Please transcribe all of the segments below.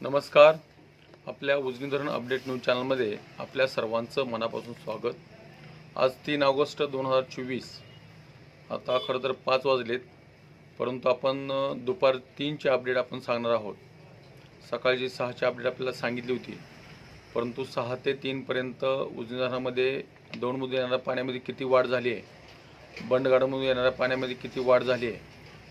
नमस्कार. आपल्या उजनी धरण अपडेट न्यूज चॅनलमध्ये आपल्या सर्वांचं मनापासून स्वागत. आज तीन ऑगस्ट दोन हजार चोवीस. आता खरं तर पाच वाजलेत परंतु आपण दुपार तीनचे अपडेट आपण सांगणार आहोत. सकाळची सहाची अपडेट आपल्याला सांगितली होती परंतु सहा ते तीनपर्यंत उजनी धरणामध्ये दोनमधून येणाऱ्या पाण्यामध्ये किती वाढ झाली आहे? बंडगाडामधून येणाऱ्या पाण्यामध्ये किती वाढ झाली आहे?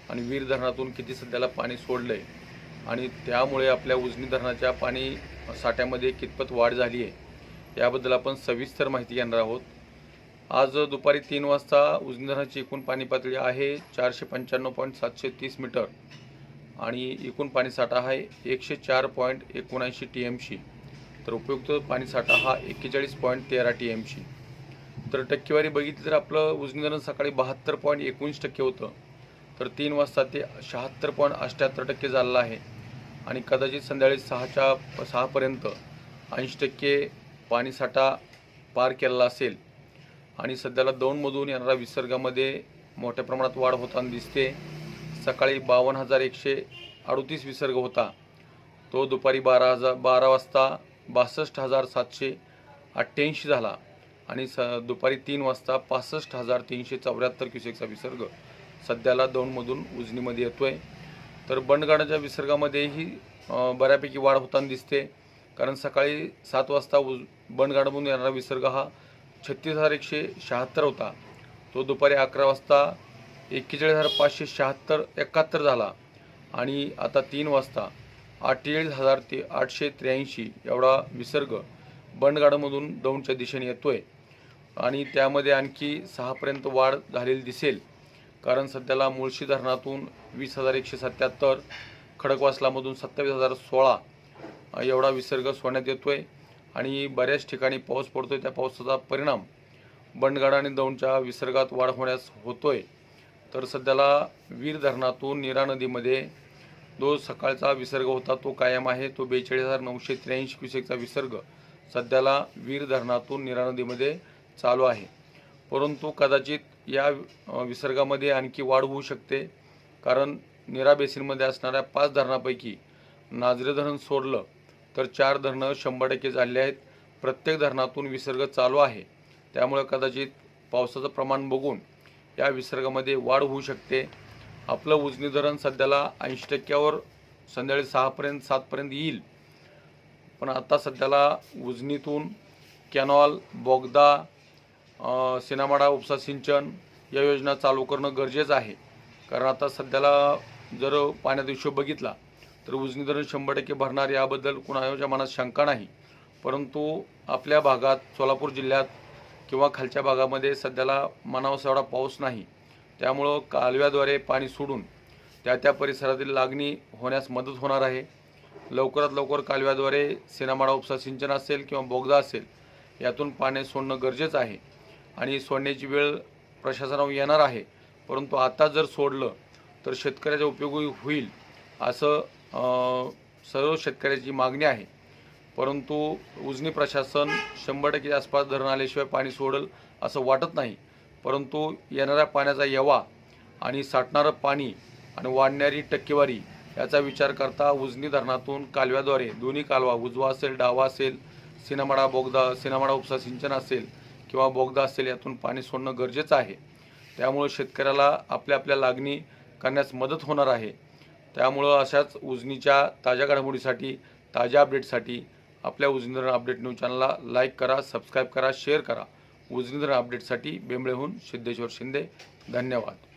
आणि वीर धरणातून किती सध्याला पाणी सोडलं आहे आणि त्यामुळे आपल्या उजनी धरणाच्या पाणी साठ्यामध्ये कितपत वाढ झाली आहे याबद्दल आपण सविस्तर माहिती घेणार आहोत. आज दुपारी तीन वाजता उजनी धरणाची एकूण पाणी पातळी आहे चारशे पंच्याण्णव पॉईंट सातशे तीस मीटर आणि एकूण पाणीसाठा आहे एकशे चार पॉईंट एकोणऐंशी टी एम सी तर उपयुक्त पाणीसाठा हा एक्केचाळीस पॉईंट तेरा टी एम सी तर टक्केवारी बघितली तर आपलं उजनी धरण सकाळी बहात्तर पॉईंट एकोणीस टक्के होतं. तर तीन वाजता ते शहात्तर पॉईंट अठ्ठ्याहत्तर टक्के झालेलं आहे. आणि कदाचित संध्याकाळी सहाच्या सहापर्यंत ऐंशी टक्के पाणीसाठा पार केलेला असेल. आणि सध्याला दोनमधून येणाऱ्या विसर्गामध्ये मोठ्या प्रमाणात वाढ होताना दिसते. सकाळी बावन्न हजार एकशे अडतीस विसर्ग होता. तो दुपारी बारा हजार बारा वाजता बासष्ट हजार सातशे अठ्ठ्याऐंशी झाला. आणि स दुपारी तीन वाजता पासष्ट हजार तीनशे चौऱ्याहत्तर क्युसेकचा विसर्ग सध्याला दोनमधून उजनीमध्ये येतो आहे तर बंडगाडाच्या विसर्गामध्येही बऱ्यापैकी वाढ होताना दिसते. कारण सकाळी सात वाजता उज बंडगाडमधून येणारा विसर्ग हा छत्तीस हजार एकशे शहात्तर होता. तो दुपारी अकरा वाजता एक्केचाळीस हजार पाचशे शहात्तर एकाहत्तर झाला. आणि आता तीन वाजता अठ्ठेचाळीस हजार ते आठशे त्र्याऐंशी एवढा विसर्ग बंडगाडमधून दौंडच्या दिशेने येतोय. आणि त्यामध्ये आणखी सहापर्यंत वाढ झालेली दिसेल. कारण सध्याला मुळशी धरणातून वीस हजार एकशे सत्याहत्तर खडकवासलामधून सत्तावीस हजार सोळा एवढा विसर्ग सोडण्यात आहे आणि बऱ्याच ठिकाणी पाऊस पडतो आहे त्या पावसाचा परिणाम बंडगाडा आणि दौंडच्या विसर्गात वाढ होण्यास होतो आहे तर सध्याला वीर धरणातून नीरा नदीमध्ये जो सकाळचा विसर्ग होता तो कायम आहे. तो बेचाळीस हजार नऊशे त्र्याऐंशी क्युसेकचा विसर्ग सध्याला वीर धरणातून नीरा नदीमध्ये चालू आहे. परंतु कदाचित या विसर्गामध्ये आणखी वाढ होऊ शकते. कारण निरा बेसिनमध्ये असणाऱ्या पाच धरणापैकी नाझरे धरण सोडलं तर चार धरणं शंभर टक्के झाले आहेत. प्रत्येक धरणातून विसर्ग चालू आहे. त्यामुळे कदाचित पावसाचं प्रमाण बघून या विसर्गामध्ये वाढ होऊ शकते. आपलं उजनी धरण सध्याला ऐंशी टक्क्यावर संध्याकाळी सहापर्यंत सातपर्यंत येईल. पण आता सध्याला उजनीतून कॅनॉल बोगदा सिनामाडा उपसा सिंचन या योजना चालू करणं गरजेचं आहे. कारण आता सध्याला जर पाण्याचा हिशोब बघितला तर उजनी धरण शंभर टक्के भरणार याबद्दल कुणाच्या मनात शंका नाही. परंतु आपल्या भागात सोलापूर जिल्ह्यात किंवा खालच्या भागामध्ये सध्याला मनावसा एवढा पाऊस नाही. त्यामुळं कालव्याद्वारे पाणी सोडून त्या त्या परिसरातील लागणी होण्यास मदत होणार आहे. लवकरात लवकर कालव्याद्वारे सिनामाडा उपसा सिंचन असेल किंवा बोगदा असेल यातून पाणी सोडणं गरजेचं आहे. आणि सोडण्याची वेळ प्रशासनावर येणार आहे. परंतु आता जर सोडलं तर शेतकऱ्याचा उपयोगी होईल असं सर्व शेतकऱ्याची मागणी आहे. परंतु उजनी प्रशासन शंभर टक्के आसपास धरण आल्याशिवाय पाणी सोडेल असं वाटत नाही. परंतु येणाऱ्या पाण्याचा यवा आणि साठणारं पाणी आणि वाढणारी टक्केवारी याचा विचार करता उजनी धरणातून कालव्याद्वारे दोन्ही कालवा उजवा असेल डावा असेल सिनामाडा बोगदा सिनामाडा उपसा सिंचन असेल किंवा बोगदा असेल यातून पाणी सोडणं गरजेचं आहे. त्यामुळं शेतकऱ्याला आपल्या आपल्या लागणी करण्यास मदत होणार आहे. त्यामुळं अशाच उजनीच्या ताज्या घडामोडीसाठी ताज्या अपडेटसाठी आपल्या उजनीधरण अपडेट न्यूज चॅनलला लाईक करा सबस्क्राईब करा शेअर करा. उजनीधरण अपडेटसाठी बेंबळेहून सिद्धेश्वर शिंदे. धन्यवाद.